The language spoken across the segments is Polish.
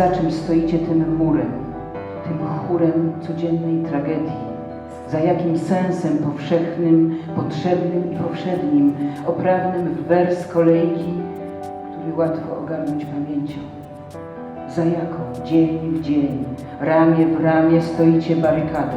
Za czym stoicie tym murem, tym chórem codziennej tragedii? Za jakim sensem powszechnym, potrzebnym i powszednim, oprawnym w wers kolejki, który łatwo ogarnąć pamięcią? Za jaką dzień w dzień, ramię w ramię stoicie barykadą?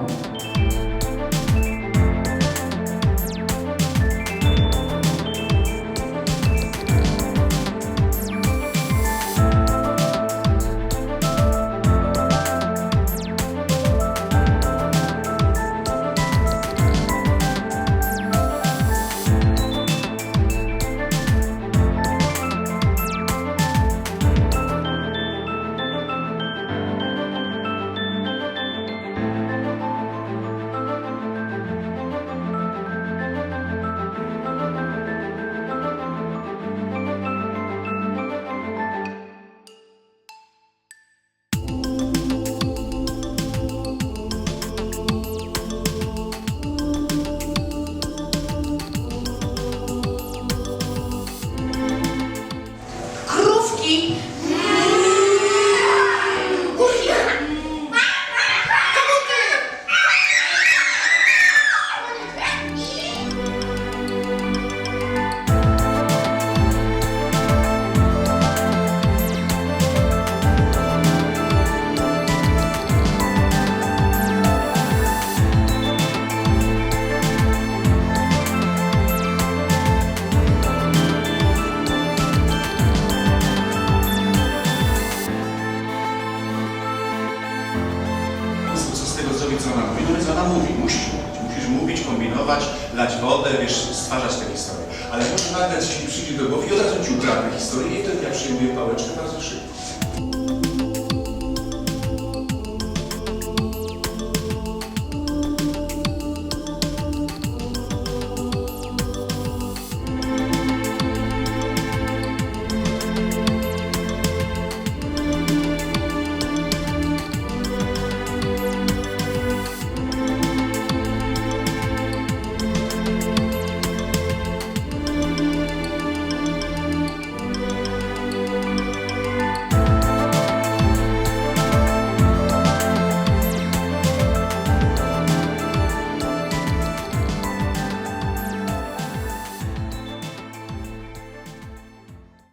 Co ona mówi? No więc ona mówi, musisz mówić. Musisz mówić, kombinować, lać wodę, wiesz, stwarzać te historie. Ale może nagle coś mi przyjdzie do głowy i od razu ci ukradnę historię i wtedy ja przyjmuję pałeczkę bardzo szybko.